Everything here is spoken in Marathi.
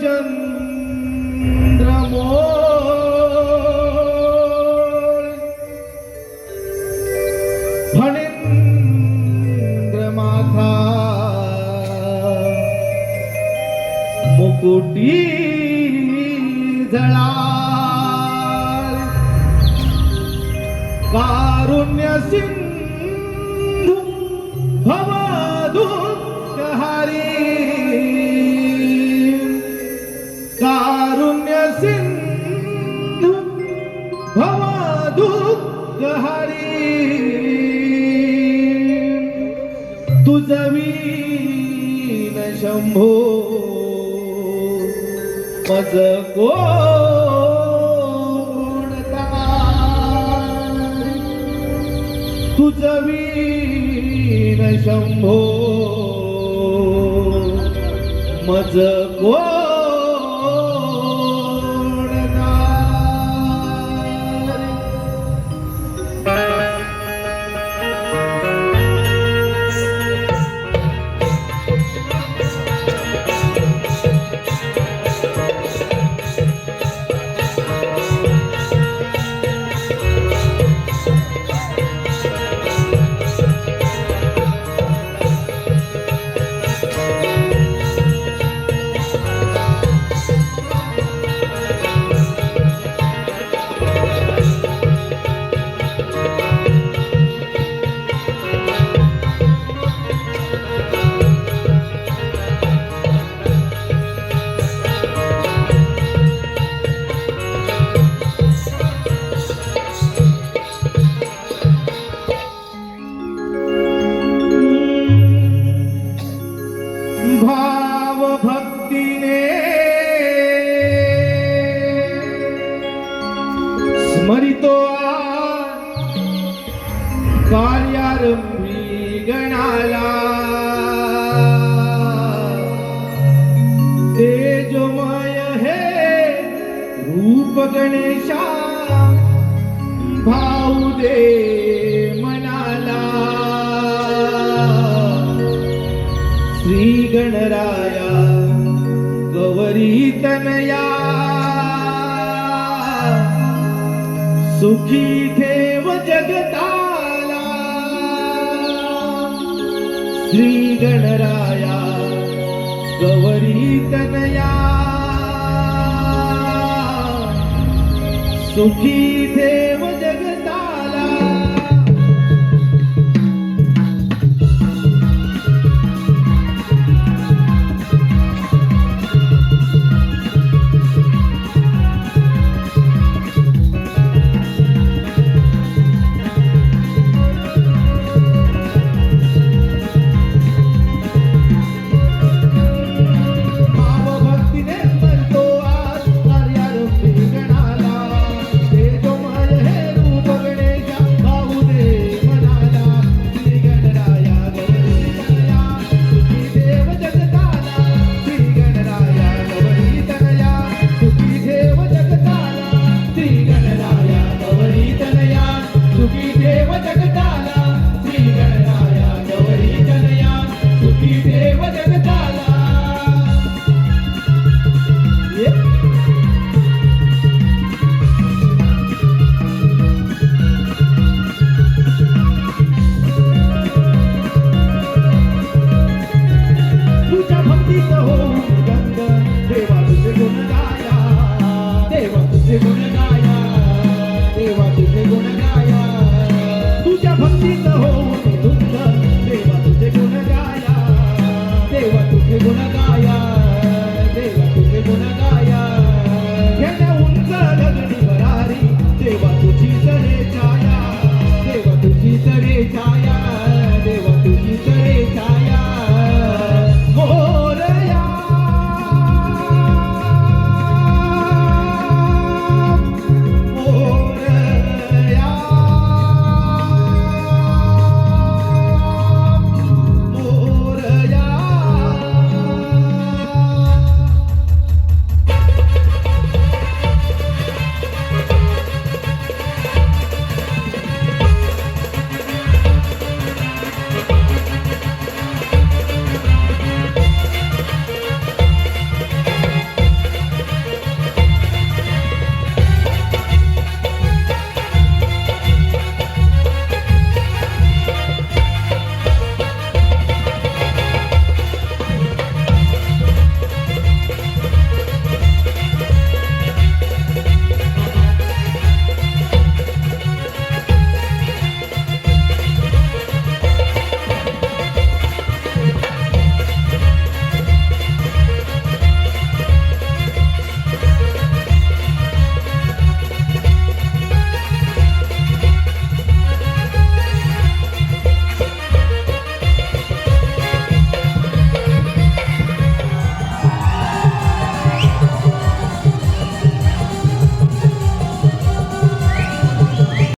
चंद्रमोळ माथा मुकुटी जळा कारुण्य सिंधु भव भवदुःखहारी तुझ शंभो. मज कोण तारी? तुझ वीन शंभो. मज कोण ભાવ ભક્તિને સ્મરિતો આ કાર્યારંભી ગણાલા તેજમય હે રૂપ ગણેશા ભાવ દેવ गणराया गौरी तनया सुखी ठेव जगताला. श्री गणराया गौरी तनया सुखी